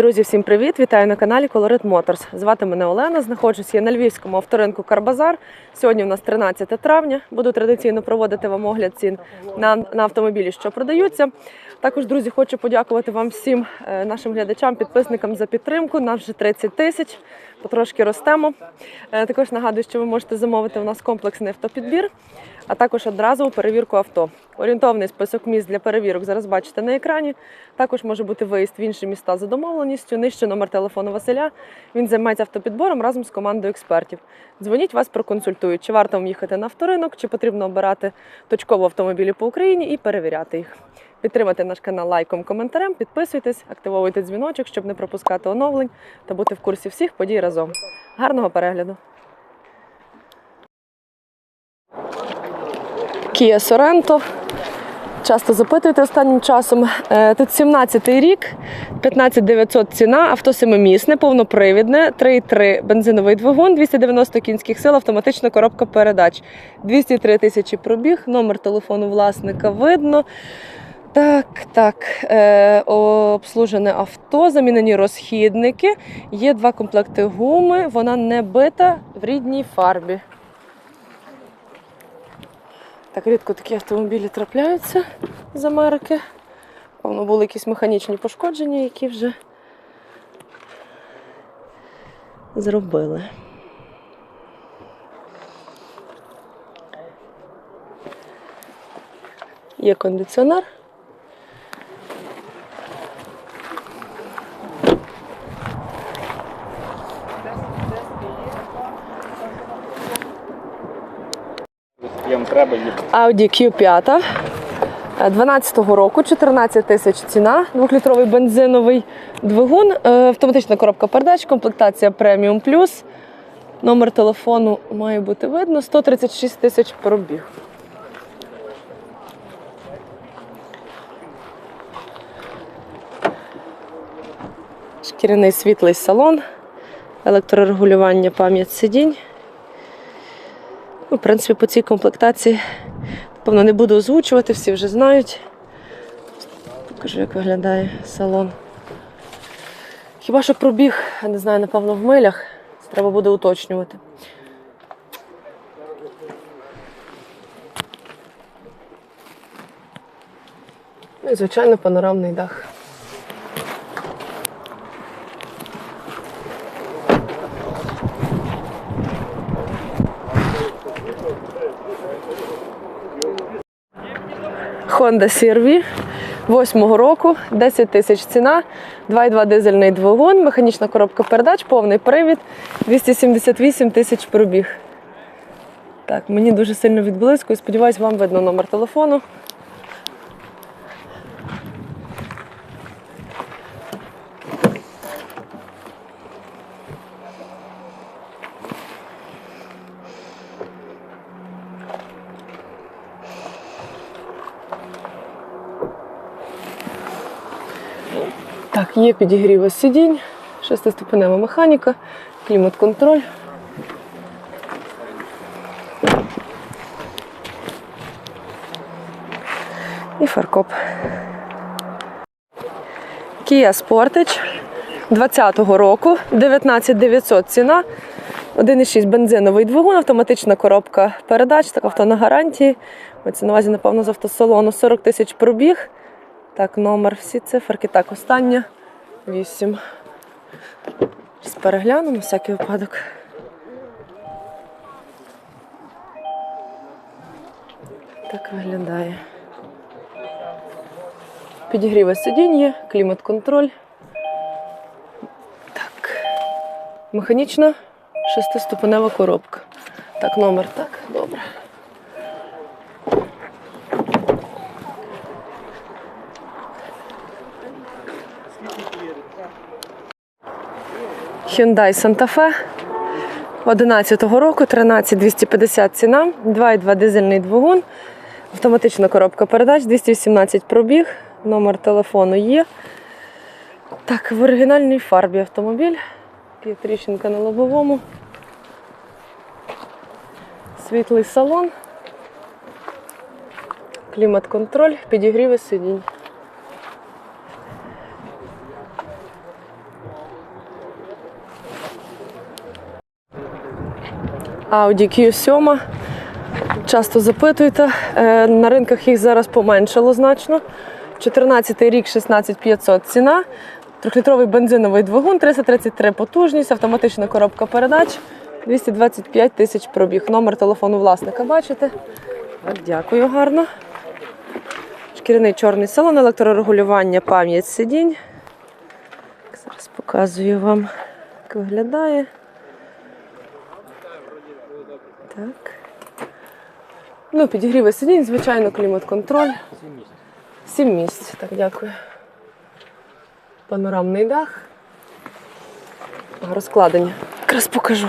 Друзі, всім привіт! Вітаю на каналі Colorit Motors. Звати мене Олена. Знаходжусь я на львівському авторинку Карбазар. Сьогодні у нас 13 травня. Буду традиційно проводити вам огляд цін на, на автомобілі, що продаються. Також, друзі, хочу подякувати вам всім е, нашим глядачам, підписникам за підтримку. Нас вже 30 тисяч. Потрошки ростемо. Е, Також нагадую, що ви можете замовити у нас комплексний автопідбір, а також одразу перевірку авто. Орієнтовний список місць для перевірок зараз бачите на екрані. Також може бути виїзд в інші міста за домовленістю. Нижче номер телефону Василя. Він займається автопідбором разом з командою експертів. Дзвоніть вас проконсультують, чи варто вам їхати на авторинок, чи потрібно обирати точково автомобілі по Україні і перевіряти їх. Підтримайте наш канал лайком, коментарем, підписуйтесь, активовуйте дзвіночок, щоб не пропускати оновлень та бути в курсі всіх подій разом. Гарного перегляду! Kia Sorento. Часто запитуєте останнім часом. Е, Тут 17-й рік, 15 900 ціна, авто семимісне, повнопривідне, 3,3 бензиновий двигун, 290 кінських сил, автоматична коробка передач, 203 тисячі пробіг, номер телефону власника видно. Так, так, е, обслужене авто, замінені розхідники. Є два комплекти гуми, вона не бита в рідній фарбі. Так рідко такі автомобілі трапляються з Америки. Певно, були якісь механічні пошкодження, які вже зробили. Є кондиціонер. Їм треба їхати. Audi Q5 е, 12-го року, 14 тисяч ціна, 2-літровий бензиновий двигун, е, автоматична коробка передач, комплектація Premium Plus. Номер телефону має бути видно, 136 тисяч пробіг. Шкіряний світлий салон, електрорегулювання пам'ять сидінь. Ну, в принципі, по цій комплектації, напевно, не буду озвучувати, всі вже знають. Покажу, як виглядає салон. Хіба що пробіг, я не знаю, напевно, в милях. Це треба буде уточнювати. Ну і, звичайно, панорамний дах. Honda CR-V 8-го року, 10 тисяч ціна, 2,2 дизельний двигун, механічна коробка передач, повний привід, 278 тисяч пробіг. Так, мені дуже сильно відблискує. Сподіваюсь, вам видно номер телефону. Так, є підігріви сидінь, шестиступенева механіка, клімат-контроль. І фаркоп. Kia Sportage 20-го року, 19900 ціна, 1,6 бензиновий двигун, автоматична коробка передач, так авто на гарантії. Мається на увазі, напевно, з автосалону 40 тисяч пробіг. Так, номер, всі циферки. Так, остання 8. Зараз перегляну всякий випадок. Так виглядає. Підігріве сидіння, клімат-контроль. Так. Механічна шестиступенева коробка. Так, номер, так, добре. Hyundai Santa Fe 11-го року, 13250 ціна, 2,2 дизельний двигун, автоматична коробка передач, 218 пробіг, номер телефону є. Так, в оригінальній фарбі автомобіль. Є тріщинка на лобовому. Світлий салон. Клімат-контроль, підігріви сидінь. Audi Q7. Часто запитуєте. Е, На ринках їх зараз поменшало значно. 14 рік 16500 ціна. Трьохлітровий бензиновий двигун, 333 потужність, автоматична коробка передач, 225 тисяч пробіг. Номер телефону власника бачите. Дякую гарно. Шкіряний чорний салон, електрорегулювання, пам'ять сидінь. Зараз показую вам, як виглядає. Так. Ну, підігріви сидінь, звичайно, клімат-контроль. Сім місць. Так, дякую. Панорамний дах. Розкладення. Якраз покажу.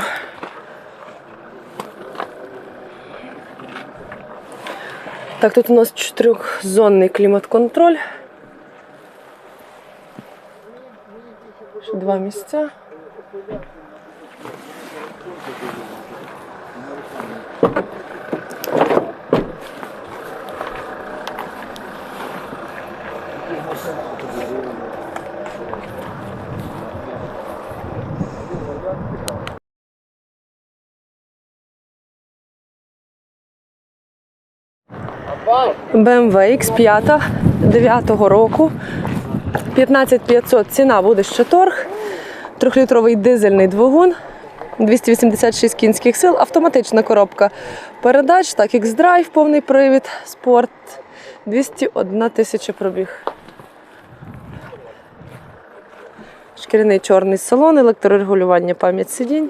Так, тут у нас чотирьохзонний клімат-контроль. Ще два місця. BMW X5 9 року. 15500 ціна буде ще торг. Трьохлітровий дизельний двигун. 286 кінських сил, автоматична коробка передач, так X-Drive, повний привід, спорт. 201 тисяча пробіг. Шкіряний чорний салон, електрорегулювання пам'ять сидінь.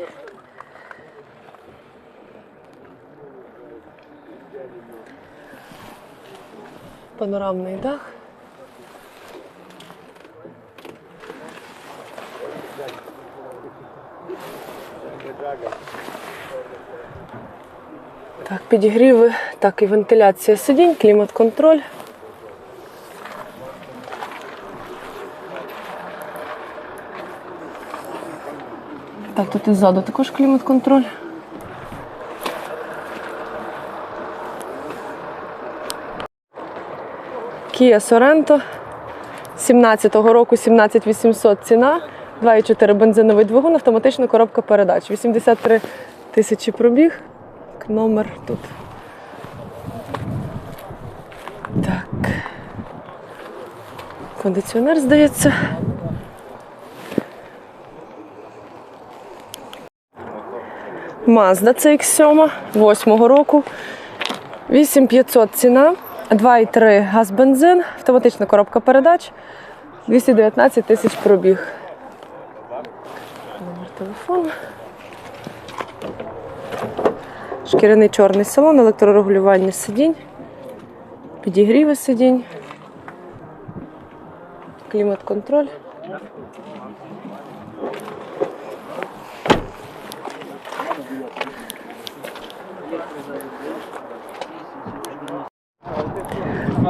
Панорамний дах. Так, підігріви, так і вентиляція сидінь, клімат-контроль. Так, тут і ззаду також клімат-контроль. Kia Sorento 17-го року 17800 ціна, 2,4 бензиновий двигун, автоматична коробка передач. 83 тисячі пробіг. Номер тут. Так. Кондиціонер, здається. Mazda CX-7 8-го року. 8500 ціна, 2,3 газ бензин, автоматична коробка передач, 219 тисяч пробіг. Номер телефону. Шкіряний чорний салон, електрорегулювання сидінь, підігріви сидінь, клімат-контроль.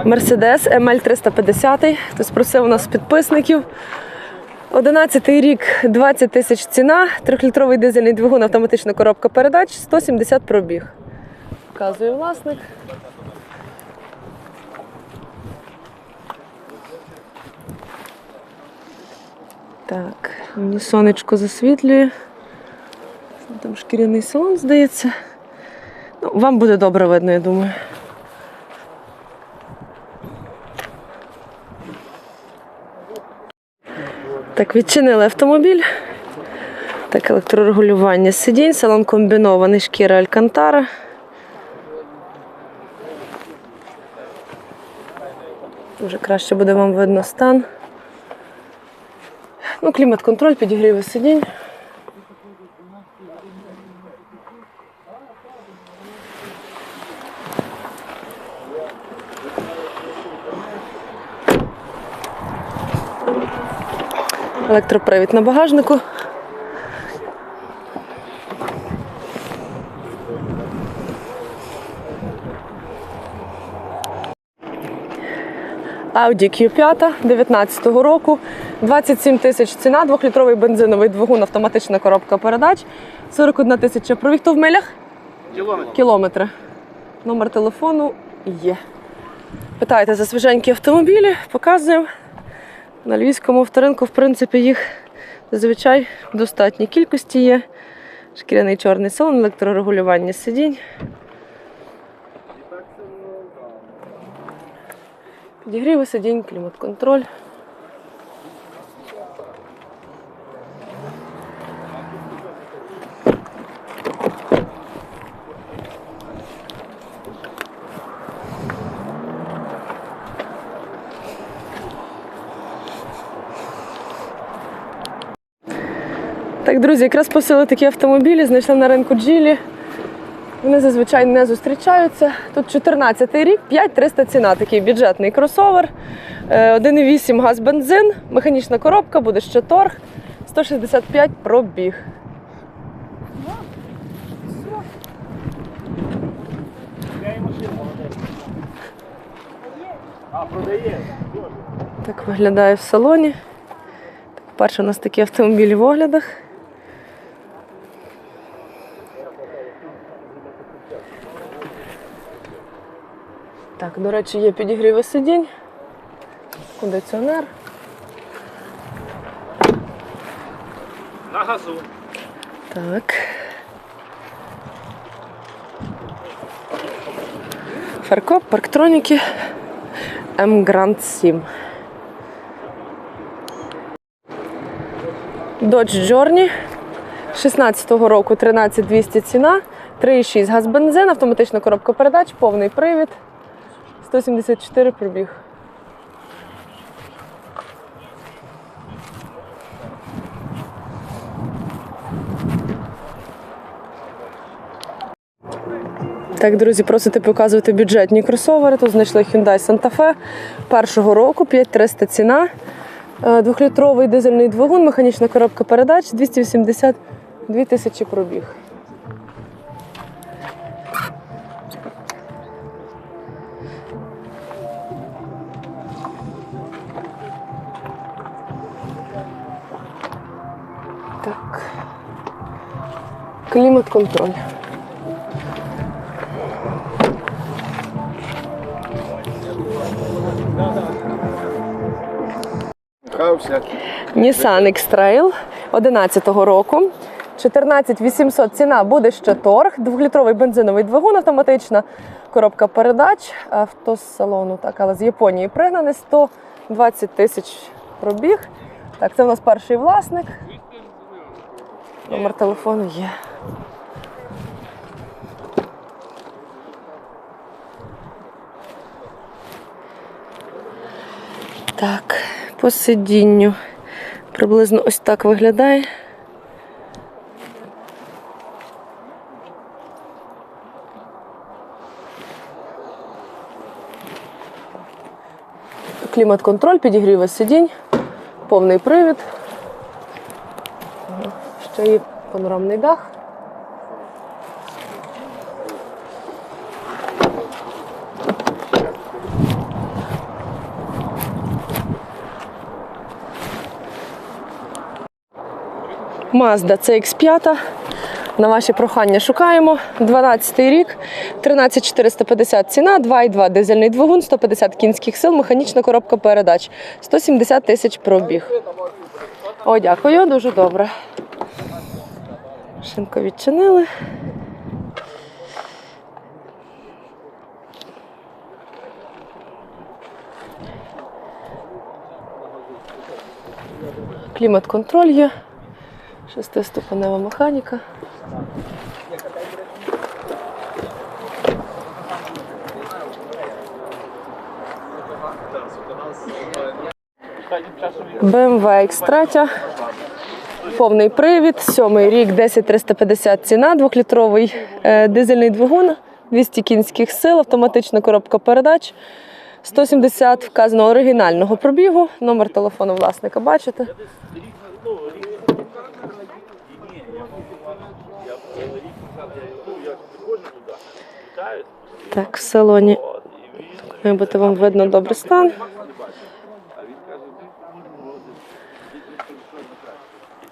Мерседес ML 350. Хтось просив у нас підписників. 11 рік, 20 тисяч ціна, трьохлітровий дизельний двигун, автоматична коробка передач, 170 пробіг. Показує власник. Так, мені сонечко засвітлює. Там шкіряний салон, здається. Ну, вам буде добре видно, я думаю. Так, відчинили автомобіль. Так, електрорегулювання сидінь, салон комбінований шкіра Алькантара. Вже краще буде вам видно стан. Ну, клімат-контроль, підігріви сидінь. Електропривід на багажнику. Audi Q5 19 року, 27 тисяч ціна, двохлітровий бензиновий двигун, автоматична коробка передач, 41 тисяча пробіг. То в милях? Кілометр. Кілометри. Номер телефону є. Питайте за свіженькі автомобілі, показуємо. На львівському авторинку, в принципі, їх зазвичай в достатній кількості є. Шкіряний чорний салон, електрорегулювання сидінь. Підігріви сидінь, клімат-контроль. Так, друзі, якраз посили такі автомобілі, знайшли на ринку Джилі. Вони зазвичай не зустрічаються. Тут 14 рік, 5300 ціна, такий бюджетний кросовер. Е, 1,8 газ бензин, механічна коробка, буде ще торг, 165 пробіг. А, продає. Так виглядає в салоні. Перше у нас такі автомобілі в оглядах. Так, до речі, є підігріви сидінь, кондиціонер. На газу. Так. Фаркоп, парктроніки, М Гранд 7. Dodge Journey 16-го року 13200 ціна, 3,6 газ бензин, автоматична коробка передач, повний привід, 174 пробіг. Так, друзі, просите показувати бюджетні кросовери. Тут знайшли Hyundai Santa Fe першого року, 5300 ціна. Е, Двохлітровий дизельний двигун, механічна коробка передач, 282 тисячі пробіг. Клімат-контроль. Nissan X-Trail 11-го року. 14 800 ціна буде ще торг. Двохлітровий бензиновий двигун, автоматична коробка передач. Авто з салону, так, але з Японії пригнаний 120 тисяч пробіг. Так, це у нас перший власник. Номер телефону є. Так, по сидінню. Приблизно ось так виглядає. Клімат-контроль, підігріви сидінь, повний привід. Ще є панорамний дах. Mazda CX5. На ваші прохання шукаємо. 12 й рік, 13450 ціна, 2,2 дизельний двигун, 150 кінських сил, механічна коробка передач, 170 тисяч пробіг. О, дякую, дуже добре. Шинку відчинили. Клімат-контроль є. Шестиступенева механіка. BMW X3. Повний привід, сьомий рік, 10350 ціна, двохлітровий е, дизельний двигун, 200 кінських сил, автоматична коробка передач, 170 вказано оригінального пробігу, номер телефону власника бачите. Так, в салоні має бути вам видно добрий стан.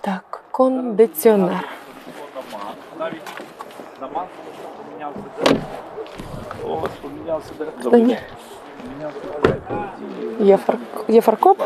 Так, кондиціонер. Навіть на манку поміняв себе. Ось, поміняв себе. Та ні, Поміняв себе. Є, фар... є фаркоп.